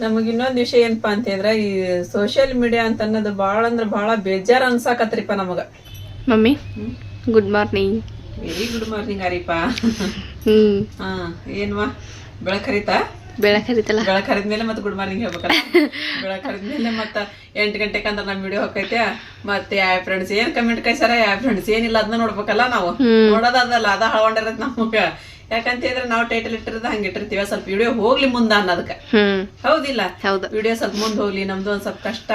ನಮಗ್ ಇನ್ನೊಂದ್ ವಿಷಯ ಏನಪ್ಪಾ ಅಂತ ಹೇಳಿದ್ರೆ ಈ ಸೋಶಿಯಲ್ ಮೀಡಿಯಾ ಅಂತ ಅನ್ನೋದು ಬಾಳ ಅಂದ್ರ ಬಾಳ ಬೇಜಾರ್ ಅನ್ಸಾಕತ್ರಿಪ್ಪ ನಮಗ. Mummy good morning very good morning ಹರಿಪ. ಹ್ಮ್. ಹಾ ಏನ್ವಾ? ಬೆಳಕರಿತಾ? ಬೆಳಕರಿತಲ್ಲ. ಬೆಳಕ್ ಹರಿತಲ್ಲ ಬೆಳಕ್ ಹರಿದ್ಮೇಲೆ ಮತ್ತೆ ಗುಡ್ ಮಾರ್ನಿಂಗ್ ಹೇಳ್ಬೇಕಲ್ಲ. ಬೆಳಕ್ ಹರಿದ್ಮೇಲೆ ಮತ್ತ ಎಂಟು ಗಂಟೆಗೆ ಅಂದ್ರೆ ನಮ್ಮ ವಿಡಿಯೋ ಹೋಗೈತೆ ಮತ್ತೆ ಯಾವ ಫ್ರೆಂಡ್ಸ್ ಏನ್ ಕಮೆಂಟ್ ಕೈಸಾರ ಯಾವ ಫ್ರೆಂಡ್ಸ್ ಏನಿಲ್ಲ ಅದನ್ನ ನೋಡ್ಬೇಕಲ್ಲ ನಾವು. ನೋಡೋದಾದಲ್ಲ ಅದ ಹಳ್ಕೊಂಡಿರತ್ ನಮಗ. ಯಾಕಂತ ಹೇಳಿದ್ರೆ ನಾವು ಟೈಟಲ್ ಇಟ್ಟಿರೋದು ಹಂಗೆ ಇಟ್ಟಿರ್ತೀವಿ. ಸ್ವಲ್ಪ ವಿಡಿಯೋ ಹೋಗ್ಲಿ ಮುಂದ ಅನ್ನೋದಕ್ಕ. ಹೌದಿಲ್ಲ? ಹೌದು. ವಿಡಿಯೋ ಸ್ವಲ್ಪ ಮುಂದೆ ಹೋಗ್ಲಿ ನಮ್ದು ಒಂದ್ ಸ್ವಲ್ಪ ಕಷ್ಟ.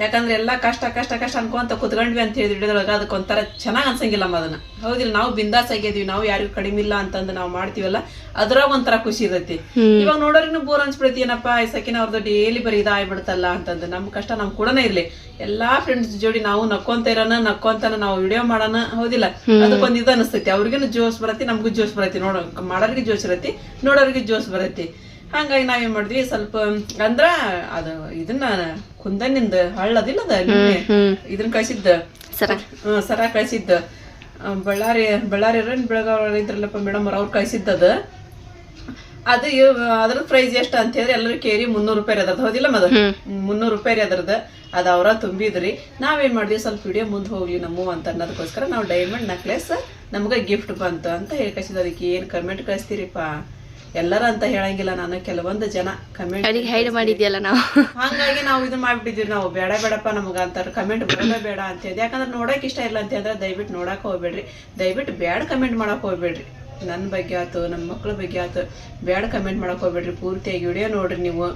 ಯಾಕಂದ್ರೆ ಎಲ್ಲಾ ಕಷ್ಟ ಕಷ್ಟ ಕಷ್ಟ ಅನ್ಕೊಂತ ಕುತ್ಕೊಂಡ್ವಿ ಅಂತ ಹೇಳಿ ವಿಡಿಯೋದೊಳಗ ಅದಕ್ಕೆ ಒಂಥರ ಚೆನ್ನಾಗ್ ಅನ್ಸಂಗಿಲ್ಲ ಅದನ್ನ. ಹೌದಿಲ್ಲ? ನಾವು ಬಿಂದಾಸ್ ಆಗಿದೀವಿ. ನಾವು ಯಾರಿಗೂ ಕಡಿಮೆ ಇಲ್ಲ ಅಂತಂದು ನಾವು ಮಾಡ್ತೀವಲ್ಲ. ಅದ್ರಾಗ ಒಂಥರ ಖುಷಿ ಇರತಿ ಇವಾಗ ನೋಡೋರಿಗೂ ಬೋರ್ ಅನ್ಸ್ಬಿಡತಿ ಏನಪ್ಪ ಈ ಸಕಿನ ಅವ್ರದ್ದು ಡೈಲಿ ಬರೀ ಇದಾಗ್ಬಿಡ್ತಲ್ಲ ಅಂತಂದು. ನಮ್ ಕಷ್ಟ ನಮ್ ಕೂಡ ಇರ್ಲಿ. ಎಲ್ಲಾ ಫ್ರೆಂಡ್ಸ್ ಜೋಡಿ ನಾವು ನಕ್ಕೊಂತ ಇರೋಣ ನಕ್ಕೊಂತ ನಾವು ವಿಡಿಯೋ ಮಾಡೋಣ ಹೌದಿಲ್ಲ. ಅದಕ್ಕೊಂದ್ ಇದು ಅನಿಸ್ತೈತಿ ಅವ್ರಿಗೂ ಜೋಶ್ ಬರತಿ ನಮಗೂ ಜೋಶ್ ಬರತಿ ನೋಡ ಮಾಡೋರಿಗೆ ಜೋಶ್ ಇರತಿ ನೋಡೋರಿಗೆ ಜೋಶ್ ಬರತಿ ಹಂಗಾಗಿ ನಾವೇನ್ ಮಾಡಿದ್ವಿ ಸ್ವಲ್ಪ ಅಂದ್ರ ಅದು ಇದನ್ನ ಕುಂದನಿಂದ ಹಳ್ಳದಿಲ್ಲ ಅದ ಇದನ್ನ ಕಳ್ಸಿದ್ದ. ಸರ. ಕಳ್ಸಿದ್ದ. ಬಳ್ಳಾರಿ ಬಳ್ಳಾರಿ ಬೆಳಗಾವ್ ಇದ್ರಲ್ಲಪ್ಪ ಮೇಡಮ್ ಅವ್ರು ಕಳ್ಸಿದ್ದದ? ಅದು ಅದ್ರ ಪ್ರೈಸ್ ಎಷ್ಟು ಅಂತ ಹೇಳಿದ್ರೆ ಎಲ್ಲರೂ ಕೇರಿ ಮುನ್ನೂರು ರೂಪಾಯಿ ಅದ್ರದ್ದು ಹೌದಿಲ್ಲ ಮದ ಮುನ್ನೂರು ರೂಪಾಯಿ ಅದ್ರದ್ದು ಅದು ಅವರ ತುಂಬಿದ್ರಿ. ನಾವೇನ್ ಮಾಡಿದ್ವಿ ಸ್ವಲ್ಪ ವಿಡಿಯೋ ಮುಂದೆ ಹೋಗ್ಲಿ ನಮ್ಮ ಅಂತ ಅನ್ನೋದಕ್ಕೋಸ್ಕರ ನಾವು ಡೈಮಂಡ್ ನೆಕ್ಲೆಸ್ ನಮ್ಗೆ ಗಿಫ್ಟ್ ಬಂತು ಅಂತ ಹೇಳಿ ಕಳಿಸಿದ ಅದಕ್ಕೆ ಏನು ಕಮೆಂಟ್ ಕಳಿಸ್ತೀರಿಪ್ಪ? ಎಲ್ಲರೂ ಅಂತ ಹೇಳಂಗಿಲ್ಲ ನಾನು. ಕೆಲವೊಂದು ಜನ ಕಮೆಂಟ್ ಹೈಡ್ ಮಾಡಿದ್ಯಲ್ಲ ನಾವು? ಹಂಗಾಗಿ ನಾವು ಇದು ಮಾಡ್ಬಿಟ್ಟಿದ್ವಿ ನಾವು ಬೇಡ ಬೇಡಪ್ಪ ನಮ್ಗೆ ಅಂತಾರ. ಕಮೆಂಟ್ ಬರೋದೇ ಬೇಡ ಅಂತ ಹೇಳಿ. ಯಾಕಂದ್ರೆ ನೋಡಕ್ ಇಷ್ಟ ಇಲ್ಲ ಅಂತ ಹೇಳಿದ್ರೆ ದಯವಿಟ್ಟು ನೋಡಕ್ ಹೋಗ್ಬೇಡ್ರಿ. ದಯವಿಟ್ಟು ಬೇಡ ಕಮೆಂಟ್ ಮಾಡಕ್ ಹೋಗ್ಬೇಡ್ರಿ. ನನ್ನ ಬಗ್ಗೆ ಆಯ್ತು, ನಮ್ಮ ಮಕ್ಳ ಬಗ್ಗೆ ಆಯ್ತು, ಬೇಡ ಕಮೆಂಟ್ ಮಾಡೋಕೆ ಹೋಗ್ಬೇಡ್ರಿ, ಪೂರ್ತಿಯಾಗಿ ವಿಡಿಯೋ ನೋಡ್ರಿ ನೀವು.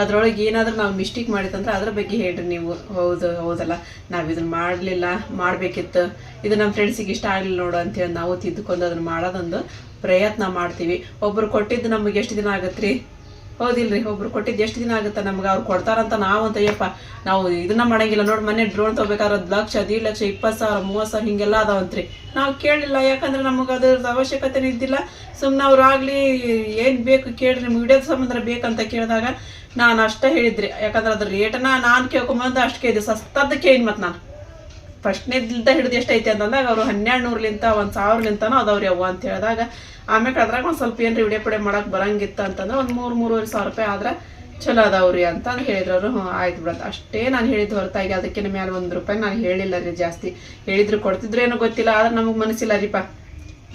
ಅದ್ರೊಳಗೆ ಏನಾದರೂ ನಾವು ಮಿಸ್ಟೇಕ್ ಮಾಡಿತ್ತಂದ್ರೆ ಅದ್ರ ಬಗ್ಗೆ ಹೇಳ್ರಿ ನೀವು. ಹೌದು, ಹೌದಲ್ಲ, ನಾವು ಇದನ್ನ ಮಾಡಲಿಲ್ಲ, ಮಾಡಬೇಕಿತ್ತು. ಇದು ನಮ್ಮ ಫ್ರೆಂಡ್ಸಿಗೆ ಇಷ್ಟ ಆಗಲಿಲ್ಲ ನೋಡು ಅಂತೇಳಿ ನಾವು ತಿದ್ದುಕೊಂಡು ಅದನ್ನು ಮಾಡೋದೊಂದು ಪ್ರಯತ್ನ ಮಾಡ್ತೀವಿ. ಒಬ್ರು ಕೊಟ್ಟಿದ್ದು ನಮಗೆ ಎಷ್ಟು ದಿನ ಆಗತ್ರಿ? ಹೌದಿಲ್ರಿ, ಒಬ್ರು ಕೊಟ್ಟಿದ್ದು ಎಷ್ಟು ದಿನ ಆಗುತ್ತೆ ನಮ್ಗೆ, ಅವ್ರು ಕೊಡ್ತಾರಂತ ನಾವಂತ ಅಯ್ಯಪ್ಪ ನಾವು ಇದನ್ನ ಮಾಡಂಗಿಲ್ಲ. ನೋಡಿ, ಮನೆ ಡ್ರೋನ್ ತಗೋಬೇಕಾದ್ರೆ ಲಕ್ಷ, ಹದಿನೈದು ಲಕ್ಷ, ಇಪ್ಪತ್ತು ಸಾವಿರ, ಮೂವತ್ತು ಸಾವಿರ ಹಿಂಗೆಲ್ಲ ಅದಾವಂತ್ರಿ. ನಾವು ಕೇಳಿಲ್ಲ, ಯಾಕಂದ್ರೆ ನಮಗೆ ಅದ್ರದ್ದು ಅವಶ್ಯಕತೆ ಇದ್ದಿಲ್ಲ. ಸುಮ್ಮನೆ ಅವ್ರು ಆಗ್ಲಿ, ಏನ್ ಬೇಕು ಕೇಳ್ರಿ, ನಿಮ್ಗೆ ವಿಡಿಯೋದ ಸಂಬಂಧ ಬೇಕಂತ ಕೇಳಿದಾಗ ನಾನು ಅಷ್ಟೇ ಹೇಳಿದ್ರಿ. ಯಾಕಂದ್ರೆ ಅದ್ರ ರೇಟನ್ನ ನಾನು ಕೇಳ್ಕೊಂಬಂದು ಅಷ್ಟು ಕೇಳಿದೆ. ಸಸ್ತದ್ದು ಕೇಳಿ ಮತ್ತೆ ನಾನು. ಫಸ್ಟ್ನೇದಿಂದ ಹಿಡಿದು ಎಷ್ಟೈತೆ ಅಂತಂದಾಗ ಅವರು ಹನ್ನೆರಡು ನೂರ್ಲಿಂತ ಒಂದು ಸಾವಿರಲಿಂತನೂ ಅದಾವ್ರಿ ಅವು ಅಂತ ಹೇಳಿದಾಗ ಆಮೇಲೆ ಅದ್ರಾಗ ಒಂದು ಸ್ವಲ್ಪ ಏನ್ರಿ ವಿಡಿಯೋ ಪಡೆ ಮಾಡೋಕೆ ಬರಂಗಿತ್ತು ಅಂತಂದ್ರೆ ಒಂದು ಮೂರು, ಮೂರುವರೆ ಸಾವಿರ ರೂಪಾಯಿ ಆದ್ರೆ ಚಲೋ ಅದಾವ್ರಿ ಅಂತ ಅಂದ್ ಹೇಳಿದ್ರು ಹ್ಞೂ ಆಯ್ತು ಬಿಡತ್ತೆ ಅಷ್ಟೇ ನಾನು ಹೇಳಿದ್ದು ಹೊರತಾಗಿ ಅದಕ್ಕಿಂತ ಮೇಲೆ ಒಂದು ರೂಪಾಯಿ ನಾನು ಹೇಳಿಲ್ಲ ರೀ ಜಾಸ್ತಿ. ಹೇಳಿದ್ರು ಕೊಡ್ತಿದ್ರು ಏನೋ ಗೊತ್ತಿಲ್ಲ, ಆದ್ರೆ ನಮಗೆ ಮನಸ್ಸಿಲ್ಲ ರೀಪಾ.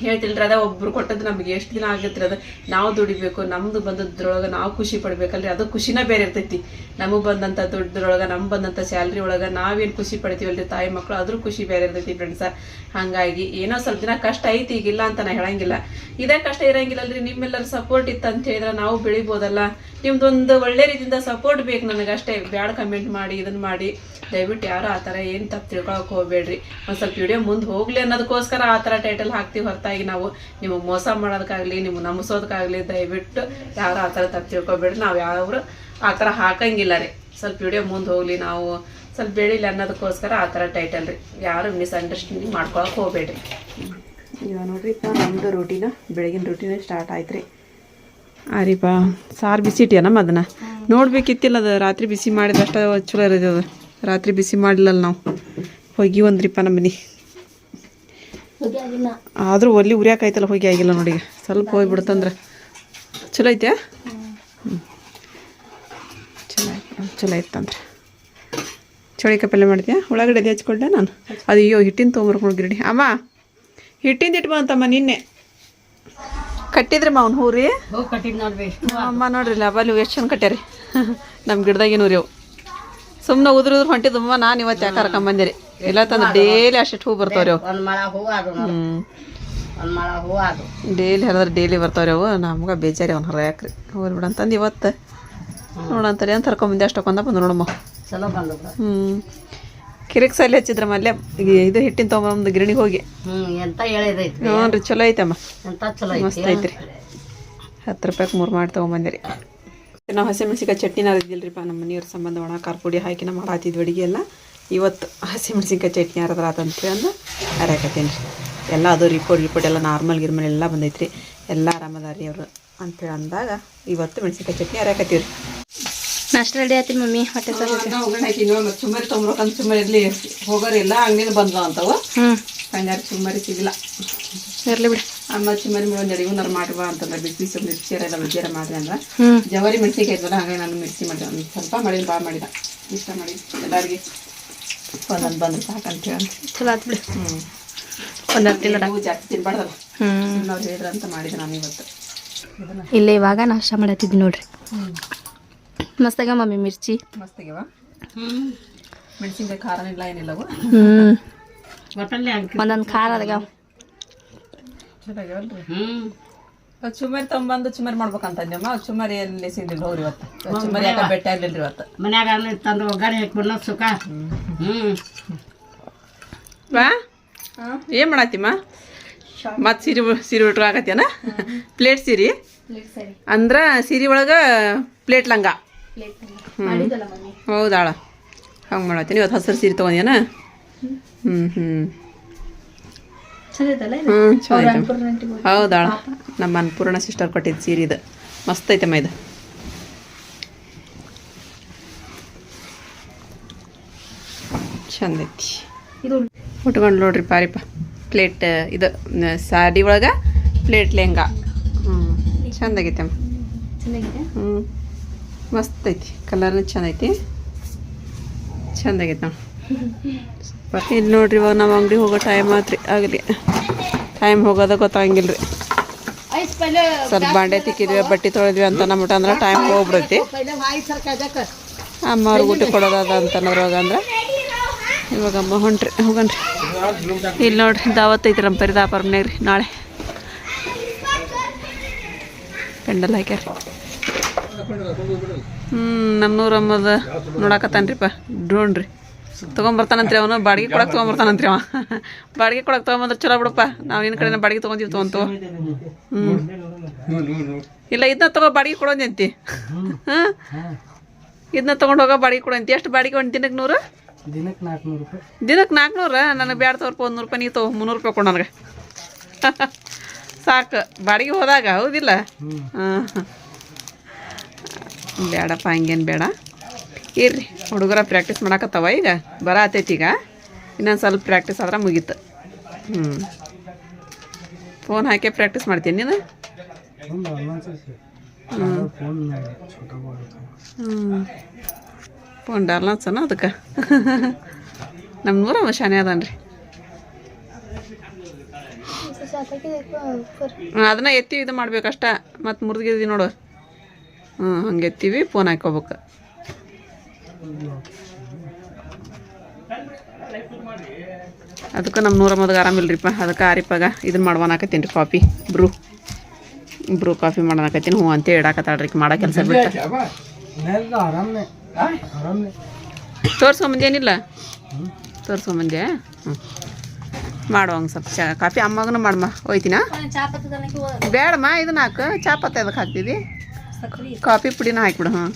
ಹೇಳ್ತಿಲ್ರಿ ಅದ ಒಬ್ರು ಕೊಟ್ಟದ್ದು ನಮ್ಗೆ ಎಷ್ಟು ದಿನ ಆಗತ್ರಿ ಅದು ನಾವು ದುಡಿಬೇಕು, ನಮ್ದು ಬಂದದ್ರೊಳಗೆ ನಾವು ಖುಷಿ ಪಡ್ಬೇಕಲ್ರಿ? ಅದು ಖುಷಿನ ಬೇರೆ ಇರ್ತೈತಿ. ನಮಗೆ ಬಂದಂಥ ದುಡ್ದ್ರೊಳಗೆ ನಮ್ಗೆ ಬಂದಂಥ ಸ್ಯಾಲ್ರಿ ಒಳಗೆ ನಾವೇನು ಖುಷಿ ಪಡ್ತೀವಲ್ರಿ ತಾಯಿ ಮಕ್ಕಳು ಅದ್ರ ಖುಷಿ ಬೇರೆ ಇರ್ತೈತಿ ಫ್ರೆಂಡ್ಸ ಹಾಗಾಗಿ ಏನೋ ಸ್ವಲ್ಪ ದಿನ ಕಷ್ಟ ಐತಿ, ಈಗಿಲ್ಲ ಅಂತ ನಾ ಹೇಳಂಗಿಲ್ಲ. ಇದೇ ಕಷ್ಟ ಇರಂಗಿಲ್ಲಲ್ರಿ, ನಿಮ್ಮೆಲ್ಲರ ಸಪೋರ್ಟ್ ಇತ್ತು ಅಂತ ಹೇಳಿದ್ರೆ ನಾವು ಬೆಳಿಬೋದಲ್ಲ. ನಿಮ್ದೊಂದು ಒಳ್ಳೆ ರೀತಿಯಿಂದ ಸಪೋರ್ಟ್ ಬೇಕು ನನಗೆ ಅಷ್ಟೇ ಬ್ಯಾಡ್ ಕಮೆಂಟ್ ಮಾಡಿ ಇದನ್ನ ಮಾಡಿ. ದಯವಿಟ್ಟು ಯಾರು ಆ ಥರ ಏನು ತಪ್ಪು ತಿಳ್ಕೊಳಕ್ಕೆ ಹೋಗ್ಬೇಡ್ರಿ. ಒಂದು ಸ್ವಲ್ಪ ವಿಡಿಯೋ ಮುಂದೆ ಹೋಗ್ಲಿ ಅನ್ನೋದಕ್ಕೋಸ್ಕರ ಆ ಥರ ಟೈಟಲ್ ಹಾಕ್ತೀವಿ ಹೊರತಾಗಿ ನಾವು ನಿಮಗೆ ಮೋಸ ಮಾಡೋದಕ್ಕಾಗಲಿ ನಿಮ್ಗೆ ನಂಬಿಸೋದಕ್ಕಾಗಲಿ ದಯವಿಟ್ಟು ಯಾರು ಆ ಥರ ತಪ್ಪು ತಿಳ್ಕೊಬೇಡ್ರಿ. ನಾವು ಯಾರು ಆ ಥರ ಹಾಕಂಗಿಲ್ಲ ರೀ. ಸ್ವಲ್ಪ ವಿಡಿಯೋ ಮುಂದೆ ಹೋಗಲಿ ನಾವು. ಸ್ವಲ್ಪ ಬೆಳಿಲಿ ಅನ್ನೋದಕ್ಕೋಸ್ಕರ ಆ ಥರ ಟೈಟಲ್ ರೀ. ಯಾರು ಮಿಸ್ಅಂಡರ್ಸ್ಟ್ಯಾಂಡಿಂಗ್ ಮಾಡ್ಕೊಳಕ್ಕೆ ಹೋಗ್ಬೇಡ್ರಿ. ಇವಾಗ ನೋಡ್ರಿ ನಮ್ಮದು ರೊಟೀನ ಬೆಳಗಿನ ರೂಟೀನ ಸ್ಟಾರ್ಟ್ ಆಯ್ತು ರೀ ರೀಪಾ ಸಾರು ಬಿಸಿ ಇಟ್ಟಿಯನಮ್ಮ ಅದನ್ನು ನೋಡ್ಬೇಕಿತ್ತಿಲ್ಲ ಅದು ರಾತ್ರಿ ಬಿಸಿ ಮಾಡಿದಷ್ಟು ಚಲೋ ಇರೋದು ಅದು. ರಾತ್ರಿ ಬಿಸಿ ಮಾಡಿಲ್ಲಲ್ಲ ನಾವು. ಹೋಗಿ ಒಂದ್ರಿಪ್ಪ ನಮ್ಮ ಮನೆ. ಆದರೂ ಒಲ್ಲಿ ಉರಿಯಾಕೈತಲ್ಲ ಹೋಗಿ ಆಗಿಲ್ಲ ನೋಡಿ. ಸ್ವಲ್ಪ ಹೋಗ್ಬಿಡ್ತಂದ್ರೆ ಚಲೋ ಐತ್ಯಾ? ಹ್ಞೂ ಚಲೋ ಆಯ್ತು ಚಲೋ ಐತಂದ್ರೆ ಚೌಳಿಕಾಯಿ ಪಲ್ಯ ಮಾಡ್ತೀಯಾ? ಉಳ್ಳಾಗಡ್ಡೆ ಅದು ಹಚ್ಕೊಂಡೆ ನಾನು. ಅದು ಅಯ್ಯೋ ಹಿಟ್ಟಿನ ತೊಗೊಂಬರ್ಕೊಂಡು ಗಿರಡಿ ಅಮ್ಮ ಹಿಟ್ಟಿಂದ ಇಟ್ಟು ಬಂತಮ್ಮ ನಿನ್ನೆ. ಕಟ್ಟಿದ್ರಿ ಮಾವನ್ ಹೂ ರೀ? ಅಮ್ಮ ನೋಡ್ರಿ ಲಬಲ್ ಎಷ್ಟು ಚಂದ ಕಟ್ಟ್ಯಾರಿ. ನಮ್ಮ ಗಿಡದಾಗಿನೂ ರೀ ಅವು. ಸುಮ್ಮನೆ ಉದ್ರ ಉದ್ರ ಹೊಂಟಿದ್ದಮ್ಮ ನಾನು ಇವತ್ತು ಯಾಕೆ ಕರ್ಕೊಂಬಂದಿರಿ ಇಲ್ಲ ತಂದ್ರೆ ಡೇಲಿ ಅಷ್ಟು ಹೂ ಬರ್ತಾವ್ರಿ ಅವು ಒಂದ್ ಮಳ ಹೂ ಅದು ಹ್ಞೂ ಒಂದ್ ಮಳ ಹೂ ಅದು ಡೈಲಿ ಹರಿದ್ರೆ ಡೈಲಿ ಬರ್ತಾವ್ರಿ ಅವು ನಮ್ಗೆ ಬೇಜಾರಿ ಅವ್ನು ಹರಿಯಾಕ್ರಿ ಹೋಗ್ರಿ ಬಿಡ ಅಂತಂದು ಇವತ್ತು ನೋಡಂತಾರೆ ಅಂತ ಹರ್ಕೊಂಬಂದೆ ಅಷ್ಟೊಂದ ಬಂದು ನೋಡಮ್ಮ ಚಲೋ ಬಂದದ ಹ್ಞೂ ಕಿರಿಕ್ ಸಲ ಹಚ್ಚಿದ್ರ ಮಲ್ಯ ಇದು ಹಿಟ್ಟಿನ ತೊಗೊಂಬಂದು ಗಿರಣಿಗೆ ಹೋಗಿ ಎಂತ ಹೇಳಿದೈತಿ ಹ್ಞೂ ರೀ ಚಲೋ ಐತಮ್ಮ ಎಂತ ಚಲೋ ಮಸ್ತ್ ಐತಿ ಐತ್ರಿ ಹತ್ತು ರೂಪಾಯಿಗೆ ಮೂರು ಮಾಡಿ ತೊಗೊಂಬಂದಿರಿ ನಾವು ಹಸಿಮೆಣ್ಸಿಕಾಯಿ ಚಟ್ನಿನ ಅರಿದಿಲ್ರಿಪ್ಪ ನಮ್ಮ ಮನೆಯವ್ರ ಸಂಬಂಧ ಒಣ ಖಾರ ಪುಡಿ ಹಾಕಿ ನಾವು ಮಾಡಾತಿದ್ವಿ ಅಡುಗೆ ಎಲ್ಲ ಇವತ್ತು ಹಸಿಮೆಣ್ಸಿನ್ಕಾಯಿ ಚಟ್ನಿ ಯಾರಾದ್ರ ಆತಂತ್ರಿ ಅಂದು ಅರ್ಯಾಕತ್ತೀನಿ ರೀ. ಎಲ್ಲ ಅದು ರಿಪೋರ್ಟ್ ರಿಪೋರ್ಟ್ ಎಲ್ಲ ನಾರ್ಮಲ್ ಗಿರ್ಮಲ್ ಎಲ್ಲ ಬಂದೈತ್ರಿ. ಎಲ್ಲ ಆರಾಮದಾರಿ ಅವರು ಅಂತೇಳಿ ಅಂದಾಗ ಇವತ್ತು ಮೆಣಸಿನ್ಕಾಯಿ ಚಟ್ನಿ ಅರ್ಯಾಕತ್ತೀವಿ ರೀ. ನಾಷ್ಟ ರೆಡಿ ಆಯ್ತು ಮಮ್ಮಿ? ಹೊಟ್ಟೆ ಚುಮ್ಮರಿ ತೊಗೊಂಬರ್ಕಂತ ಚುಮ್ಮರಿ ಇರಲಿ. ಹೋಗೋರಿಲ್ಲ ಅಂಗಡಿನ ಬಂದ್ಲ ಅಂತವು. ಹಂಗಾರೆ ಚುಮ್ಮರಿ ಸಿಗಲ್ಲ ಇರಲಿ ಬಿಡಿ. ಅಮ್ಮ ಚಿಮ್ಮರಿ ಒಂದು ಅಡಿಗೆ ಮಾಡಿ ಬಾ ಅಂತಂದ್ರೆ ಬಿಸಿ ಬಿಸಿ ಮಿರ್ಚಿ ಎಲ್ಲ ಬಜ್ಜಿಯರ ಮಾಡಿದೆ ಅಂದ್ರೆ ಜವರಿ ಮೆಣಸಿಗೆ ಇದ್ವಲ್ಲ ಹಾಗೆ ನಾನು ಮಿರ್ಚಿ ಮಾಡಿದೆ. ಸ್ವಲ್ಪ ಮಾಡಿದ ಬಾ ಮಾಡಿದ. ಇಷ್ಟ ಮಾಡಿ. ಎಲ್ಲರಿಗೆ. ಒಂದೊಂದು ಬಂದ್ರೆ ಸಾಕಂತ ಹೇಳಿ ಚಲೋ ಆತ್ ಬಿಡಿ. ಹ್ಞೂ ಒಂದೊಂದು ತಿನ್ನೋಣ ನೀವು ಜಾಸ್ತಿ ತಿನ್ಬಾರ್ದಲ್ಲ. ಹ್ಞೂ ಅವ್ರು ಹೇಳಿದ್ರ ಅಂತ ಮಾಡಿದೆ ನಾನು ಇವತ್ತು. ಇಲ್ಲೇ ಇವಾಗ ನಾಷ್ಟ ಮಾಡತ್ತಿದ್ವಿ ನೋಡ್ರಿ. ಮಸ್ತಾಗ ಮಮ್ಮಿ ಮಿರ್ಚಿ? ಮಸ್ತಾಗ್ಯವ ಮೆಣಸಿನ್ಕಾಯಿ ಖಾರನ ಇಲ್ಲ ಏನಿಲ್ಲವು ಹಾಕಿ ಒಂದೊಂದು ಖಾರ ಅದಾಗ ಚೆನ್ನಾಗ್ಯಾವಲ್ರಿ ಹ್ಮ್ ಚುಮ್ಮರಿ ಚುಮರಿ ಮಾಡ್ಬೇಕಂತ ನಿಮ್ಮ ಚುಮರಿ ಎಲ್ಲಿ ಸಿಗ್ಲಿಲ್ಲ ಹೋಗ್ರಿ ಇವತ್ತು. ಚುಮರಿ ಯಾಕೆ ಬೆಟ್ಟ ಇಲ್ಲ ಇವತ್ತು. ಮನ್ಯಾಗ ಅಲ್ಲಿ ತಂದು ಒಗ್ಗರಣೆ ಹಾಕ್ಬಿಡ್ನ ಸುಖ? ಹ್ಮ್. ವಾ? ಏನು ಮಾಡತ್ತಿಮ್ಮ ಮತ್ತು ಸೀರೆ ಸಿರಿ ಸೀರೆ ಉಟ್ರು ಆಗತ್ತೇನ? ಪ್ಲೇಟ್ ಸೀರೆ? ಅಂದ್ರ ಸೀರೆ ಒಳಗೆ ಪ್ಲೇಟ್ ಲಂಗ. ಹೌದಾಳ ಹಂಗೆ ಮಾಡತ್ತೀನಿ ಇವತ್ತು ಹಸಿರು ಸೀರೆ ತೊಗೊಂಡೇನ ಹ್ಞೂ ಹ್ಞೂ ಹ್ಞೂ ಹೌದಾಳ ನಮ್ಮ ಅನ್ಪೂರ್ಣ ಸಿಸ್ಟರ್ ಕೊಟ್ಟಿದ್ದು ಸೀರೆ ಇದು. ಮಸ್ತ್ ಐತಮ್ಮ ಇದು. ಚಂದ ಐತಿ. ಉಟ್ಕೊಂಡು ನೋಡ್ರಿ ಪಾರಿಪ ಪ್ಲೇಟ್ ಇದು ಸಾಡಿ ಒಳಗೆ ಪ್ಲೇಟ್ ಲೆಂಗ ಹ್ಞೂ ಚಂದಾಗೈತೆ ಅಮ್ಮ. ಹ್ಞೂ ಮಸ್ತ್ ಐತಿ. ಕಲರ್ನು ಚಂದ ಐತಿ. ಚಂದಾಗೈತೆ ನಾವು ಸೂಪರ್ ಇಲ್ಲಿ ನೋಡ್ರಿ ಇವಾಗ ನಾವು ಅಂಗಡಿ ಹೋಗೋ ಟೈಮ್ ಆತ್ರಿ, ಆಗಲಿ. ಟೈಮ್ ಹೋಗೋದ ಗೊತ್ತಾಗಂಗಿಲ್ಲ ರೀ ಸ್ವಲ್ಪ ಬಾಂಡೆ ತಿಕ್ಕಿದ್ವಿ, ಬಟ್ಟೆ ತೊಳೆದ್ವಿ ಅಂತ ನಮ್ಮಟ ಅಂದ್ರೆ ಟೈಮ್ ಹೋಗ್ಬಿಡೈತಿ. ಅಮ್ಮ ಅವ್ರಿಗೆ ಊಟ ಕೊಡೋದದ ಅಂತ ಅಂದ್ರೆ. ಇವಾಗ ಅಮ್ಮ ಹೊಂಟ್ರಿ ಹೋಗನ್ರಿ ಇಲ್ಲಿ ನೋಡ್ರಿ, ದಾವತ್ ಐತಿ ನಮ್ಮ ಪರಿ ದಾಪರ್ಮನ್ಯಾಗ ರೀ, ನಾಳೆ. ಪೆಂಡಲ್ ಹಾಕ್ಯಾರ. ಹ್ಞೂ ನಮ್ಮೂರ ಅಮ್ಮದ ನೋಡಾಕತ್ತಾನ್ರಿಪ್ಪ ಡ್ರೋನ್ ತೊಗೊಂಬರ್ತಾನಂತ್ರಿ ಅವನು. ಬಾಡಿಗೆ ಕೊಡಕ್ಕೆ ತೊಗೊಂಬರ್ತಾನಂತ್ರಿ ಅವ. ಬಾಡಿಗೆ ಕೊಡಕ್ಕೆ ತೊಗೊಂಬಂದ್ರೆ ಚಲೋ ಬಿಡಪ್ಪ. ನಾವು ನಿನ್ನ ಕಡೆ ಬಾಡಿಗೆ ತೊಗೊಂತೀವಿ ತೊಗೊಂತು ಹ್ಞೂ ಇಲ್ಲ ಇದನ್ನ ತಗೋ ಬಾಡಿಗೆ ಕೊಡೋದಂತಿ ಹಾಂ. ಇದನ್ನ ತೊಗೊಂಡು ಹೋಗೋ ಬಾಡಿಗೆ ಕೊಡೋಂತಿ ಎಷ್ಟು ಬಾಡಿಗೆ ಒಂದು ದಿನಕ್ಕೆ ನೂರು? ದಿನಕ್ಕೆ ನಾಲ್ಕುನೂರು ರೂಪಾಯಿ. ದಿನಕ್ಕೆ ನಾಲ್ಕುನೂರ ನನಗೆ ಬ್ಯಾಡ ತಗೋರ್ಪ ಒಂದು ನೂರು ರೂಪಾಯಿ ನೀ ತಗೋ ಮುನ್ನೂರು ರೂಪಾಯಿ ಕೊಡು ನನಗೆ. ಸಾಕು. ಬಾಡಿಗೆ ಹೋದಾಗ ಹೌದಿಲ್ಲ? ಹಾಂ. ಬೇಡಪ್ಪ ಹಂಗೇನು ಬೇಡ. ಇರ್ರಿ ಹುಡುಗರ ಪ್ರಾಕ್ಟೀಸ್ ಮಾಡಾಕತ್ತವ ಈಗ ಬರ ಆತೈತಿ ಈಗ. ಇನ್ನೊಂದು ಸ್ವಲ್ಪ ಪ್ರಾಕ್ಟೀಸ್ ಆದ್ರೆ ಮುಗೀತು. ಹ್ಞೂ ಫೋನ್ ಹಾಕಿ ಪ್ರಾಕ್ಟೀಸ್ ಮಾಡ್ತೀನಿ ನೀನು? ಹ್ಞೂ ಫೋನ್ ಡಾರ್ಲಾನ್ಸನ ಅದಕ್ಕೆ ನಮ್ಮ ನೂರ ಶಾನೆ ರೀ ಹ್ಮ್, ಅದನ್ನ ಎತ್ತಿ ಇದು ಮಾಡ್ಬೇಕಷ್ಟ ಮತ್ತು ಮುರಿದಿದ್ದೀವಿ ನೋಡು. ಹ್ಞೂ ಹಂಗೆ ಎತ್ತೀವಿ ಫೋನ್ ಹಾಕೋಬೇಕು ಅದಕ್ಕೆ ನಮ್ಮ ನೂರಮ್ಮದಾಗ ಆರಾಮಿಲ್ರಿಪ್ಪ ಅದಕ್ಕೆ ಆರಿಪಾಗ ಇದನ್ನ ಮಾಡ್ವನಾಕತ್ತೀನಿ ರೀ ಕಾಫಿ. ಬ್ರೂ. ಬ್ರೂ ಕಾಫಿ ಮಾಡೋಣಕತ್ತೀನಿ ಹ್ಞೂ ಅಂತ ಹೇಳಾಕತ್ತಾಳ್ರಿ ಮಾಡೋ ಕೆಲಸ ಬಿಟ್ಟು. ತೋರ್ಸೋ ಮುಂದೆ ಏನಿಲ್ಲ ತೋರ್ಸ್ಕೊಂಬಂದೇನಿಲ್ಲ ತೋರ್ಸ್ಕೊಂಬಂದೆ ಹ್ಞೂ ಮಾಡುವಂಗೆ ಸ್ವಲ್ಪ ಚಾ ಕಾಫಿ ಅಮ್ಮಗನು ಮಾಡಮ್ಮ ಹೋಯ್ತಿನ? ಬೇಡಮ್ಮ ಇದನ್ನ ಹಾಕು. ಚಾಪತ್ತೆ ಅದಕ್ಕೆ ಹಾಕ್ತಿದ್ದಿ ಕಾಫಿ ಪುಡಿನ ಹಾಕ್ಬಿಡು ಹಾಂ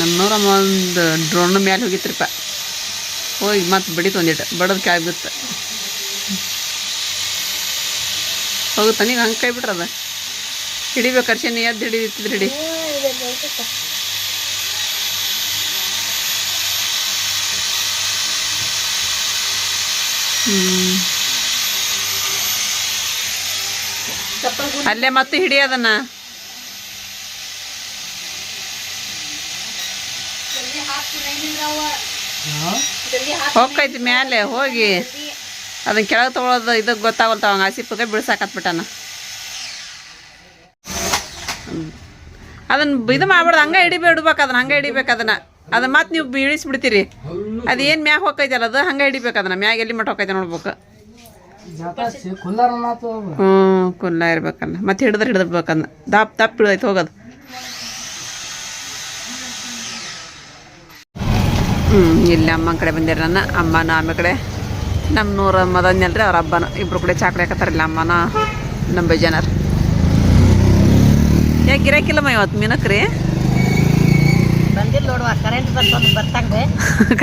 ನಮ್ಮವ್ರಮ್ಮ ಒಂದು ಡ್ರೋನ್ ಮ್ಯಾಲೆ ಹೋಗಿತ್ರಿಪ್ಪ. ಹೋಗಿ ಮತ್ತೆ ಬಡಿತು ಒಂದಿಟ್ಟು ಬಡದ್ ಕಾಯಿ ಬಿತ್ತು ಹೋಗುತ್ತಾ ನೀವು ಹಂಗೆ ಕೈ ಬಿಟ್ರದ ಹಿಡಿಬೇಕು ಅರ್ಶಿ ನೀ ಎದ್ದು ಹಿಡಿದಿತ್ತಿದ್ರೆ ಹಿಡಿ. ಅಲ್ಲೇ ಮತ್ತೆ ಹಿಡಿಯೋದನ್ನ ಹೋಗ್ತೈತಿ ಮ್ಯಾಲೆ ಹೋಗಿ ಅದನ್ನ ಕೆಳಗೆ ತೊಗೊಳೋದು ಇದಕ್ಕೆ ಗೊತ್ತಾಗಲ್ತ ಅವಂಗ. ಆಸಿಪಕ್ಕೆ ಬಿಡ್ಸಾಕತ್ಬಿಟ್ಟಾನ. ಅದನ್ನ ಇದು ಮಾಡ್ಬಾರ್ದು. ಹಂಗೆ ಹಿಡಿಬೇ ಇಡ್ಬೇಕು ಅದನ್ನ, ಹಂಗೆ ಹಿಡಿಬೇಕು ಅದನ್ನ. ಅದನ್ನ ಮತ್ತೆ ನೀವು ಇಳಿಸ್ಬಿಡ್ತೀರಿ. ಅದು ಏನು ಮ್ಯಾಗ ಹೋಗ್ತೈತಲ್ಲ ಅದು, ಹಂಗೆ ಹಿಡಿಬೇಕು ಅದನ್ನ. ಮ್ಯಾಗ ಎಲ್ಲಿ ಮಟ್ಟ ಹೋಗ್ತೈತೆ ನೋಡ್ಬೇಕು. ಹ್ಞೂ ಕುಲ್ಲ ಇರ್ಬೇಕನ್ನ. ಮತ್ತೆ ಹಿಡಿದ್ರೆ ಹಿಡಿದ್ಬೇಕನ್ನ ದಪ್ ದಪ್ಪ ಹಿಡ್ದೈತೆ ಹೋಗೋದು. ಹ್ಞೂ ಇಲ್ಲಿ ಅಮ್ಮನ ಕಡೆ ಬಂದಿರ ನನ್ನ. ಅಮ್ಮನ ಆಮೆ ಕಡೆ ನಮ್ಮ ನೂರ ಮದನ್ಯಲ್ರಿ ಅವ್ರ ಹಬ್ಬನ ಇಬ್ರು ಕಡೆ ಚಾಕ್ರಿ ಹಾಕತ್ತಾರಿಲ್ಲ ಅಮ್ಮನ ನಮ್ಮ ಜನರು ಯಾಕೆ ಗಿರಾಕಿಲ್ಲಮ್ಮ ಇವತ್ತು ಮೀನಕ್ರಿ?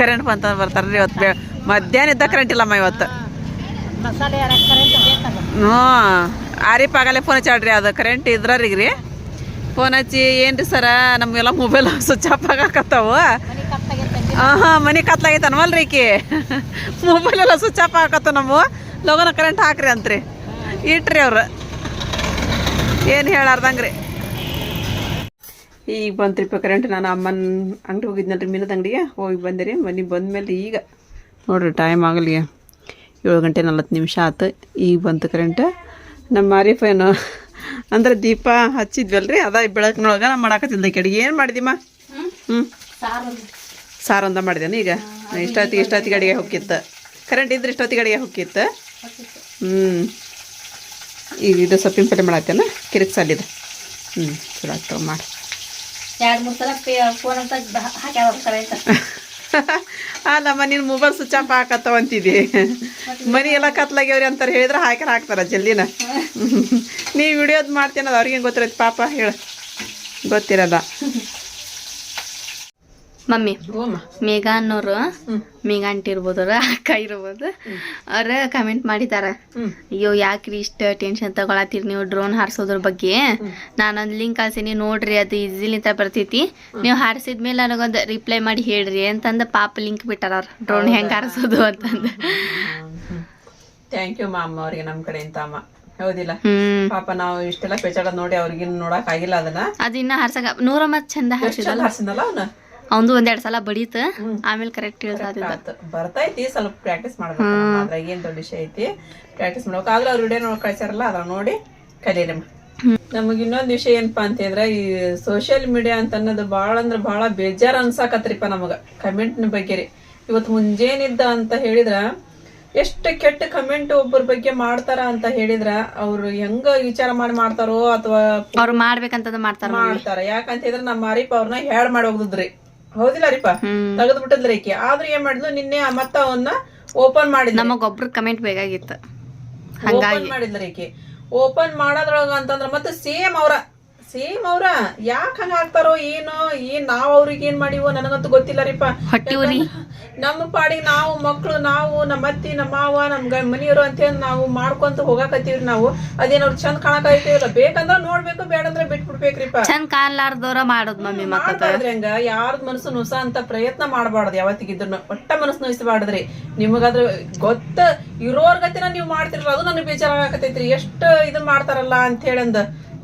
ಕರೆಂಟ್ ಬಂತ ಬರ್ತಾರ್ರಿ ಇವತ್ತು ಬೇ ಮಧ್ಯಾಹ್ನ ಇದ್ದ ಕರೆಂಟ್ ಇಲ್ಲಮ್ಮ ಇವತ್ತು. ಹ್ಞೂ ಆರಿಪ್ ಆಗಲೇ ಫೋನ್ ಹಚ್ಚಾಡ್ರಿ ಅದು ಕರೆಂಟ್ ಇದ್ರೀಗ ರೀ ಫೋನ್ ಹಚ್ಚಿ ಏನು ರೀ ಸರ ನಮಗೆಲ್ಲ ಮೊಬೈಲ್ ಸ್ವಿಚ್ ಆಫ್ ಆಗಾಕತ್ತಾವು. ಮನೆ ಕತ್ತಾಗೈತೆ ಹಾಂ ಹಾಂ ಮನೆ ಅನ್ವಲ್ರಿ ಈಕಿ ಮೊಬೈಲ್ ಎಲ್ಲ ಸ್ವಿಚ್ ಆಫ್ ಆಗತ್ತ ನಮ್ಮ. ಲೋಗನ ಕರೆಂಟ್ ಹಾಕ್ರಿ ಅಂತ್ರಿ. ಇಟ್ರಿ ಅವ್ರು. ಏನು ಹೇಳಾರ್ದಂಗ್ರಿ? ಈಗ ಬಂತ್ರಿಪ್ಪ ಕರೆಂಟ್ ನಾನು ಅಮ್ಮನ ಅಂಗಡಿ ಹೋಗಿದ್ನಲ್ರಿ ಮೀನದ ಅಂಗಡಿಗೆ. ಹೋಗಿ ಬಂದಿರಿ ಮನೆಗೆ ಬಂದ್ಮೇಲೆ ಈಗ. ನೋಡ್ರಿ ಟೈಮ್ ಆಗಲಿ. ಏಳು ಗಂಟೆ ನಲ್ವತ್ತು ನಿಮಿಷ ಆತು. ಈಗ ಬಂತು ಕರೆಂಟ್ ನಮ್ಮ ಮಾರಿಫೇನು ಅಂದ್ರೆ ದೀಪ ಹಚ್ಚಿದ್ವಲ್ರಿ. ಅದ ಬೆಳಕಿನೊಳಗೆ ನಾನು ಮಾಡಾಕತ್ತಿದ್ದೆ ಕಡೆಗೆ ಏನು ಮಾಡಿದಿಮ್ಮ? ಹ್ಞೂ ಸಾರು ಒಂದ ಮಾಡಿದೇನೆ ಈಗ ಇಷ್ಟೊತ್ತಿಗೆ ಇಷ್ಟೊತ್ತಿಗೆ ಅಡಿಗೆ ಹೊಕ್ಕಿತ್ತು ಕರೆಂಟ್ ಇದ್ರೆ ಇಷ್ಟೊತ್ತಿಗೆ ಅಡಿಗೆ ಹೊಕ್ಕಿತ್ತು ಹ್ಞೂ ಈಗ ಇದು ಸೊಪ್ಪಿನ ಪಲ್ಯ ಮಾಡತ್ತೇನ ಕಿರಿಕ್ ಸಾಲಿದೆ ಹ್ಞೂ ಚಲೋ ಆಗ್ತಾವ ಮಾಡಿ. ಎರಡು ಮೂರು ಸಲ ಫೋನ್ ಅಂತ ಹಾಕ್ಯಾವ ಕರೆಂಟ್ ಅಲ್ಲಮ್ಮ ನಿನ್ನ ಮೊಬೈಲ್ ಸ್ವಿಚ್ ಆಫ್ ಹಾಕತ್ತವ ಅಂತಿದ್ದಿ. ಮನಿ ಎಲ್ಲ ಕತ್ಲಾಗ್ಯವ್ರಿ ಅಂತಾರೆ ಹೇಳಿದ್ರೆ ಹಾಕ್ಯಾರ ಹಾಕ್ತಾರ ಜಲ್ದಿನ. ನೀವು ವಿಡಿಯೋದು ಮಾಡ್ತೇನದ ಅವ್ರಿಗೆ ಗೊತ್ತಿರತ್ತೆ ಪಾಪ? ಹೇಳ. ಗೊತ್ತಿರಲ್ಲ. ಮಮ್ಮಿ. ಮೇಘಾ ಅನ್ನೋರು ಮೇಘಾ ಇರ್ಬೋದು ಅವ್ರ ಅಕ್ಕ ಇರ್ಬೋದು. ಅವ್ರ ಕಮೆಂಟ್ ಮಾಡಿದಾರ. ಅಯ್ಯೋ ಯಾಕ್ರಿ ಇಷ್ಟ ಟೆನ್ಷನ್ ತಗೊಳತ್ತೀರಿ ನೀವು ಡ್ರೋನ್ ಹಾರಿಸೋದ್ರ ಬಗ್ಗೆ? ನಾನೊಂದು ಲಿಂಕ್ ಕಳ್ಸೀನಿ ನೋಡ್ರಿ ಅದು ಈಸಿಲಿಂತ ಬರ್ತೈತಿ. ನೀವು ಹಾರಿಸಿದ್ಮೇಲೆ ನನಗೊಂದು ರಿಪ್ಲೈ ಮಾಡಿ ಹೇಳ್ರಿ ಅಂತಂದ ಪಾಪ ಲಿಂಕ್ ಬಿಟ್ಟಾರ ಅವ್ರ. ಡ್ರೋನ್ ಹೆಂಗ್ ಹಾರಿಸೋದು ಅಂತಂದ. ಥ್ಯಾಂಕ್ ಯು ಮಾ ಅಮ್ಮ ಅವ್ರಿಗೆ ನಮ್ಮ ಕಡೆಯಿಂದ ಅಮ್ಮ. ಹೌದಿಲ್ಲ? ಪಾಪ ನಾವು ಇಷ್ಟೆಲ್ಲ ಪೆಚಾಡ ನೋಡಿ ಅವ್ರಿಗೆ ನೋಡಕ್ ಆಗಿಲ್ಲ ಅದನ್ನ. ಅದಿನ್ನ ಇನ್ನ ಹಾರ್ಸಕ ನೂರ ಮತ್ ಚಂದ ಹಾರಿಸಿದಲ್ಲ? ಹಾರ್ಸಿನಲ್ಲ ಅವನ? ಅವಂದು ಒಂದೆರಡು ಸಲ ಬಡೀತ. ಆಮೇಲೆ ಕರೆಕ್ಟ್ ಹೇಳ್ತಾ. ಬರ್ತೈತಿ ಸ್ವಲ್ಪ ಪ್ರಾಕ್ಟೀಸ್ ಮಾಡ್ಬೇಕು ಅದ್ರಾಗ ಏನ್ ದೊಡ್ಡ ವಿಷಯ ಐತಿ. ಪ್ರಾಕ್ಟೀಸ್ ಮಾಡ್ಬೇಕು. ಆದ್ರೆ ಅವ್ರ ವಿಡಿಯೋ ನೋಡಿ ಕಳ್ಸ್ಯಾರಲ್ಲ ಅದ್ರ ನೋಡಿ ಕಲೀರಿ ನಮಗ್. ಇನ್ನೊಂದ್ ವಿಷಯ ಏನಪ್ಪಾ ಅಂತಂದ್ರ ಈ ಸೋಷಿಯಲ್ ಮೀಡಿಯಾ ಅಂತ ಅನ್ನೋದು ಬಹಳ ಅಂದ್ರ ಬಹಳ ಬೇಜಾರ್ ಅನ್ಸಾಕತ್ರಿಪ್ಪ ನಮಗ. ಕಮೆಂಟ್ ಬಗ್ಗೆ ರೀ. ಇವತ್ ಮುಂಜೇನಿದ್ದ ಅಂತ ಹೇಳಿದ್ರ ಎಷ್ಟು ಕೆಟ್ಟ ಕಮೆಂಟ್ ಒಬ್ಬರ ಬಗ್ಗೆ ಮಾಡ್ತಾರ ಅಂತ ಹೇಳಿದ್ರ ಅವ್ರು ಹೆಂಗ ವಿಚಾರ ಮಾಡಿ ಮಾಡ್ತಾರೋ ಅಥವಾ ಅವ್ರು ಮಾಡ್ಬೇಕಂತ ಮಾಡ್ತಾರ ಮಾಡ್ತಾರ. ಯಾಕಂತ ಹೇಳಿದ್ರೆ ನಮ್ಮ ಮಾರಿಪ ಅವ್ರನ್ನ ಹೇಳ್ ಮಾಡಿ ಹೋಗುದ್ರಿ ಹೌದಿಲ್ಲ ರೀಪ ತೆಗೆದು ಬಿಟ್ಟದ್ರಿ ಆಕಿ ಆದ್ರೂ ಏನ್ ಮಾಡಿದ್ಲು? ನಿನ್ನೆ ಮತ್ತ ಅವನ್ನ ಓಪನ್ ಮಾಡಿದ್ಲು. ನಮಗೊಬ್ರು ಕಮೆಂಟ್ ಬೇಕಾಗಿತ್ತು. ಓಪನ್ ಮಾಡಿದ್ಲ ಆಕಿ ಓಪನ್ ಮಾಡೋದ್ರೊಳಗ ಅಂತಂದ್ರ ಮತ್ತೆ ಸೇಮ್ ಅವ್ರ. ಸೇಮ್ ಅವ್ರ. ಯಾಕ ಹಂಗ ಹಾಕ್ತಾರೋ ಏನೋ ಏನ್ ನಾವ್ ಅವ್ರಿಗೆ ಏನ್ ಮಾಡಿವೋ ನನಗಂತೂ ಗೊತ್ತಿಲ್ಲ ರೀಪಾ ನಮ್ಮ ಪಾಡಿಗೆ ನಾವು ಮಕ್ಕಳು ನಾವು ನಮ್ಮ ಅತ್ತಿ ನಮ್ಮ ಮಾವ ನಮ್ಮ ಗ ಮನೆಯವರು ಅಂತೇಳಿ ನಾವು ಮಾಡ್ಕೊಂತ ಹೋಗಾಕತ್ತೀವ್ರಿ ನಾವು. ಅದೇನವ್ರು ಚಂದ ಕಾಣಕಾಯ್ತೀವಲ್ಲ ಬೇಕಂದ್ರ ನೋಡ್ಬೇಕು ಬೇಡಂದ್ರೆ ಬಿಟ್ಬಿಡ್ಬೇಕ್ರಿಪ್ಪ. ಚಂದ ಕಾಣ್ಲಾರ್ದವ್ರ ಮಾಡೋದು ಮಮ್ಮಿ ಮಾಡ್ಬಾರ್ದ್ರಿ ಹಂಗ. ಯಾರ್ದ ಮನಸ್ಸು ನುಸ ಅಂತ ಪ್ರಯತ್ನ ಮಾಡಬಾರ್ದು ಯಾವತ್ತಿಗಿದ್ರು ಒಟ್ಟ ಮನಸ್ಸು ನೋಯಿಸಬಾರ್ದ್ರಿ. ನಿಮಗಾದ್ರ ಗೊತ್ತ ಇರೋರ್ಗತಿನ ನೀವು ಮಾಡ್ತಿರಲ್ಲ ಅದು ನನಗೆ ಬೇಜಾರಾಗತೈತ್ರಿ ಎಷ್ಟು ಇದನ್ ಮಾಡ್ತಾರಲ್ಲ ಅಂತ ಹೇಳಂದ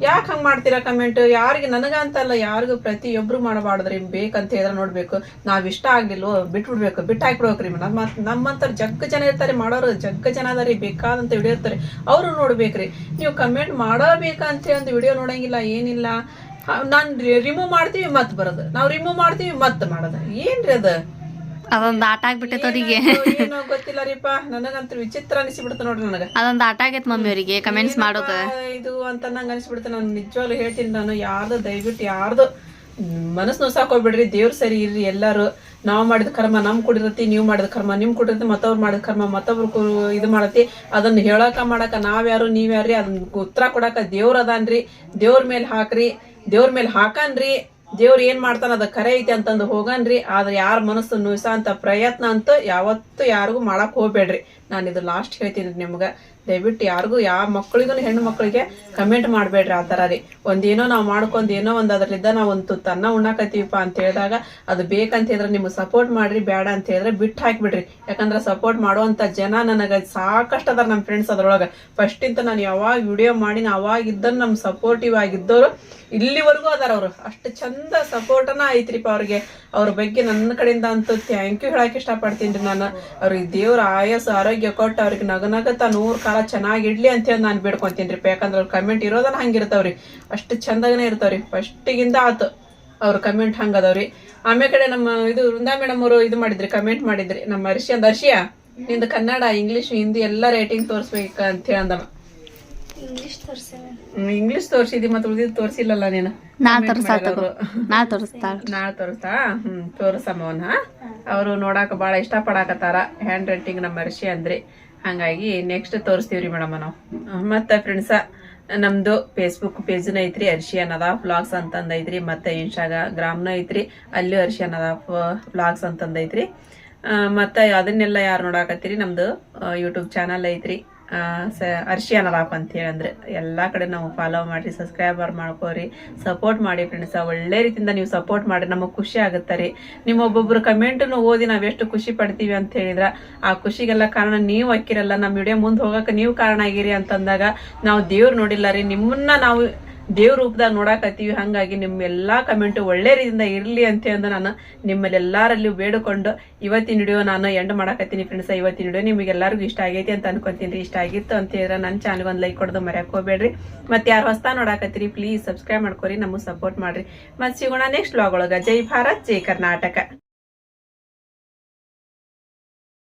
ಯಾಕೆ ಹಂಗೆ ಮಾಡ್ತೀರಾ ಕಮೆಂಟ್ ಯಾರಿಗೆ ನನಗಂತಲ್ಲ ಯಾರಿಗೂ ಪ್ರತಿಯೊಬ್ರು ಮಾಡಬಾರ್ದ್ರಿ. ಬೇಕಂತ ಹೇಳಿದ್ರೆ ನೋಡ್ಬೇಕು. ನಾವ್ ಇಷ್ಟ ಆಗ್ಲಿಲ್ವೋ ಬಿಟ್ಬಿಡ್ಬೇಕು. ಬಿಟ್ಟು ಹಾಕ್ಬಿಡ್ಬೇಕ್ರಿ ನಮ್ಮ ನಮ್ಮಂತ ಜಗ್ಗ ಜನ ಇರ್ತಾರೆ. ಮಾಡೋರು ಜಗ್ಗ ಜನ ಅದಾರಿ ಬೇಕಾದಂತ ವಿಡಿಯೋ ಇರ್ತಾರೆ. ಅವರು ನೋಡ್ಬೇಕ್ರಿ. ನೀವು ಕಮೆಂಟ್ ಮಾಡಬೇಕಂತ ಒಂದು ವಿಡಿಯೋ ನೋಡಂಗಿಲ್ಲ, ಏನಿಲ್ಲ. ನಾನು ರಿಮೂವ್ ಮಾಡ್ತೀವಿ ಮತ್ತೆ ಬರೋದು. ನಾವು ರಿಮೂವ್ ಮಾಡ್ತೀವಿ ಮತ್ತೆ ಮಾಡೋದು. ಏನ್ರಿ ಅದ? ಅದೊಂದ್ ಆಟ ಆಗ್ಬಿಟ್ಟೈತೆ ಅವರಿಗೆ. ಏನೋ ಗೊತ್ತಿಲ್ಲ ರೀಪ. ನನಗಂತೂ ವಿಚಿತ್ರ ಅನಿಸಿಬಿಡ್ತು ನೋಡ್ರಿ ನನಗ. ಅದೊಂದ್ ಆಟ ಆಗೈತ್ ಮಮ್ಮಿ ಅವರಿಗೆ ಕಮೆಂಟ್ಸ್ ಮಾಡೋದು. ಇದು ಅಂತ ನಂಗ ಅನಿಸ್ಬಿಡ್ತು ನಾನು ನಿಜವಾಗ್ಲೂ ಹೇಳ್ತೀನಿ ನಾನು ಯಾರ್ದು ದಯವಿಟ್ಟು ಯಾರ್ದು ಮನಸ್ಸು ನೋಸಾಕ್ ಹೋಗ್ಬಿಡ್ರಿ ದೇವ್ರು ಸರಿ ಇರ್ರಿ ಎಲ್ಲಾರು. ನಾವು ಮಾಡಿದ ಕರ್ಮ ನಮ್ ಕುಡಿರತಿ ನೀವು ಮಾಡಿದ ಕರ್ಮ ನಿಮ್ ಕುಡಿರತಿ ಮತ್ತವ್ರು ಮಾಡಿದ ಕರ್ಮ ಮತ್ತೊಬ್ರು ಇದು ಮಾಡತಿ ಅದನ್ನ ಹೇಳಕ ಮಾಡಕ ನಾವ್ಯಾರು ನೀವ್ಯಾರ್ರಿ ಅದನ್ನ ಉತ್ತರ ಕೊಡಾಕ ದೇವ್ರ ಅದಾನ್ರಿ. ದೇವ್ರ ಮೇಲೆ ಹಾಕ್ರಿ ದೇವ್ರ ಮೇಲೆ ಹಾಕನ್ರಿ. ದೇವ್ರ ಏನ್ ಮಾಡ್ತಾನ, ಅದ ಕರೆ ಐತಿ ಅಂತಂದು ಹೋಗನ್ರಿ. ಆದ್ರೆ ಯಾರ ಮನಸ್ಸು ನುಯ್ಸ ಅಂತ ಪ್ರಯತ್ನ ಅಂತ ಯಾವತ್ತು ಯಾರಿಗೂ ಮಾಡಕ್ ಹೋಗ್ಬೇಡ್ರಿ. ನಾನು ಇದು ಲಾಸ್ಟ್ ಹೇಳ್ತೀನಿ ನಿಮ್ಗೆ. ದಯವಿಟ್ಟು ಯಾರಿಗೂ ಯಾವ ಮಕ್ಕಳಿಗೂ ಹೆಣ್ಣು ಮಕ್ಕಳಿಗೆ ಕಮೆಂಟ್ ಮಾಡಬೇಡ್ರಿ ಆ ಥರ ರೀ. ಒಂದೇನೋ ನಾವು ಮಾಡ್ಕೊಂಡು ಏನೋ ಒಂದು ಅದರಿಂದ ನಾವು ಒಂದು ತುತ್ತು ಅನ್ನ ಉಣ್ಣಾಕತ್ತೀವಪ್ಪ ಅಂತ ಹೇಳಿದಾಗ ಅದು ಬೇಕಂತ ಹೇಳಿದ್ರೆ ನಿಮ್ಗೆ ಸಪೋರ್ಟ್ ಮಾಡ್ರಿ ಬೇಡ ಅಂತ ಹೇಳಿದ್ರೆ ಬಿಟ್ಟು ಹಾಕಿಬಿಡ್ರಿ. ಯಾಕಂದ್ರೆ ಸಪೋರ್ಟ್ ಮಾಡುವಂತ ಜನ ನನಗೆ ಸಾಕಷ್ಟು ಅದಾರ ನಮ್ಮ ಫ್ರೆಂಡ್ಸ್ ಅದರೊಳಗೆ. ಫಸ್ಟ್ ಇಂತ ನಾನು ಯಾವಾಗ ವಿಡಿಯೋ ಮಾಡಿ ಅವಾಗ ಇದ್ದನ್ನು ನಮ್ಮ ಸಪೋರ್ಟಿವ್ ಆಗಿದ್ದವರು ಇಲ್ಲಿವರೆಗೂ ಅದಾರ ಅವರು. ಅಷ್ಟು ಚಂದ ಸಪೋರ್ಟನ ಐತ್ರಿಪ್ಪ ಅವ್ರಿಗೆ. ಅವ್ರ ಬಗ್ಗೆ ನನ್ನ ಕಡೆಯಿಂದ ಅಂತೂ ಥ್ಯಾಂಕ್ ಯು ಹೇಳಕ್ ಇಷ್ಟಪಡ್ತೀನಿ ರೀ ನಾನು. ಅವ್ರಿಗೆ ದೇವ್ರ ಆಯಸ್ಸು, ಆರೋಗ್ಯ ಕೊಟ್ಟು ಅವ್ರಿಗೆ ನಗನಗತ ನೂರ್ ಕಾಲ ಚೆನ್ನಾಗಿ ಇಡ್ಲಿ ಅಂತ ಹೇಳಿ ನಾನು ಬಿಡ್ಕೊತೀನಿ ರೀ. ಯಾಕಂದ್ರೆ ಅವ್ರ ಕಮೆಂಟ್ ಇರೋದನ್ನ ಹಂಗಿರ್ತಾವ್ರಿ ಅಷ್ಟು ಚಂದಾಗನೇ ಇರ್ತಾವ್ರಿ. ಫಸ್ಟಿಗಿಂದ ಆತು ಅವ್ರ ಕಮೆಂಟ್ ಹಂಗದವ್ರಿ ಆಮೇಲೆ ಕಡೆ ನಮ್ಮ ಇದು ವೃಂದಾ ಮೇಡಮ್ ಅವರು ಇದು ಮಾಡಿದ್ರಿ ಕಮೆಂಟ್ ಮಾಡಿದ್ರಿ. ನಮ್ಮ ಅರ್ಷಿ ಅಂದ ಅರ್ಷಿಯಾ ನಿಂದು ಕನ್ನಡ, ಇಂಗ್ಲಿಷ್, ಹಿಂದಿ ಎಲ್ಲ ರೇಟಿಂಗ್ ತೋರಿಸ್ಬೇಕ ಅಂತ ಹೇಳಂದಮ್ಮ ಇಂಗ್ಲಿಷ್ ತೋರಿಸಿದಿ ಮತ್ತೆ ಉಳಿದಿದ್ದು ತೋರಿಸಿಲ್ಲಲ್ಲ ನೀನು. ನಾ ತೋರಿಸ್ತಾಳ ನಾ ತೋರಿಸ್ತಾಳ ತೋರಿಸ್ತಾ? ಹ್ಮ್ ತೋರಿಸಮ್ಮವನ್ನ ಅವರು ನೋಡಾಕ ಬಾಳ ಇಷ್ಟ ಪಡಾಕತ್ತಾರ ಹ್ಯಾಂಡ್ ರೈಟಿಂಗ್ ನಮ್ಮ ಅರ್ಷಿ ಅಂದ್ರಿ. ಹಂಗಾಗಿ ನೆಕ್ಸ್ಟ್ ತೋರಿಸ್ತೀವ್ರಿ ಮೇಡಮ್ ನಾವು. ಮತ್ತೆ ಫ್ರೆಂಡ್ಸ ನಮ್ದು ಫೇಸ್ಬುಕ್ ಪೇಜ್ನ ಐತ್ರಿ ಅರ್ಷಿ ಅನ್ನದ ಫ್ಲಾಗ್ಸ್ ಅಂತಂದ ಐತ್ರಿ ಮತ್ತೆ ಇನ್ಸ್ಟಾಗ್ರಾಮ್ನ ಐತ್ರಿ ಅಲ್ಲಿ ಅರ್ಷಿ ಅನ್ನದ ಫ್ಲಾಗ್ಸ್ ಅಂತಂದೈತ್ರಿ. ಆ, ಮತ್ತೆ ಅದನ್ನೆಲ್ಲ ಯಾರು ನೋಡಾಕತ್ತೀರಿ? ನಮ್ದು ಯೂಟ್ಯೂಬ್ ಚಾನಲ್ ಐತ್ರಿ. ಸ, ಅರ್ಶಿ ಅನ್ನಲಾಪ್ ಅಂತ ಹೇಳಂದ್ರೆ ಎಲ್ಲಾ ಕಡೆ ನಾವು ಫಾಲೋ ಮಾಡಿ ಸಬ್ಸ್ಕ್ರೈಬರ್ ಮಾಡ್ಕೋರಿ ಸಪೋರ್ಟ್ ಮಾಡಿ ಫ್ರೆಂಡ್ಸ್ ಒಳ್ಳೆ ರೀತಿಯಿಂದ ನೀವು ಸಪೋರ್ಟ್ ಮಾಡಿ ನಮಗೆ ಖುಷಿ ಆಗುತ್ತೆ ರೀ. ನಿಮ್ಮ ಒಬ್ಬೊಬ್ರು ಕಮೆಂಟನ್ನು ಓದಿ ನಾವು ಎಷ್ಟು ಖುಷಿ ಪಡ್ತೀವಿ ಅಂತ ಹೇಳಿದ್ರ, ಆ ಖುಷಿಗೆಲ್ಲ ಕಾರಣ ನೀವು ಹಾಕಿರಲ್ಲ ನಮ್ಮ ವಿಡಿಯೋ ಮುಂದೆ ಹೋಗಕ್ಕೆ ನೀವು ಕಾರಣ ಆಗಿರಿ ಅಂತಂದಾಗ ನಾವು ದೇವ್ರು ನೋಡಿಲ್ಲ ರೀ. ನಿಮ್ಮನ್ನ ನಾವು ದೇವ್ರ ರೂಪದಾಗ ನೋಡಾಕತ್ತೀವಿ. ಹಂಗಾಗಿ ನಿಮ್ಮೆಲ್ಲಾ ಕಮೆಂಟ್ ಒಳ್ಳೆ ರೀತಿಯಿಂದ ಇರ್ಲಿ ಅಂತ ಅಂದು ನಾನು ನಿಮ್ಮಲ್ಲೆಲ್ಲಾರಲ್ಲಿ ಬೇಡಿಕೊಂಡು ಇವತ್ತಿನ ವಿಡಿಯೋ ನಾನು ಎಂಡ್ ಮಾಡಾಕತ್ತೀನಿ ಫ್ರೆಂಡ್ಸ್ ಇವತ್ತಿನ ವಿಡಿಯೋ ನಿಮಗೆ ಎಲ್ಲರಿಗೂ ಇಷ್ಟ ಆಗೈತಿ ಅಂತ ಅನ್ಕೊಂತೀನಿ. ಇಷ್ಟ ಆಗಿತ್ತು ಅಂತ ಹೇಳಿದ್ರೆ ನನ್ನ ಚಾನಲ್ ಒಂದು ಲೈಕ್ ಕೊಡೋದು ಮರ್ಯಾಕ್ ಹೋಗ್ಬೇಡ್ರಿ. ಮತ್ತೆ ಯಾರು ಹೊಸ್ತಾ ನೋಡಾಕತ್ತೀರಿ ಪ್ಲೀಸ್ ಸಬ್ಸ್ಕ್ರೈಬ್ ಮಾಡ್ಕೊರಿ. ನಮಗೆ ಸಪೋರ್ಟ್ ಮಾಡ್ರಿ. ಮತ್ತೆ ಸಿಗೋಣ ನೆಕ್ಸ್ಟ್ ವ್ಲಾಗ್ ಒಳಗ. ಜೈ ಭಾರತ್, ಜೈ ಕರ್ನಾಟಕ.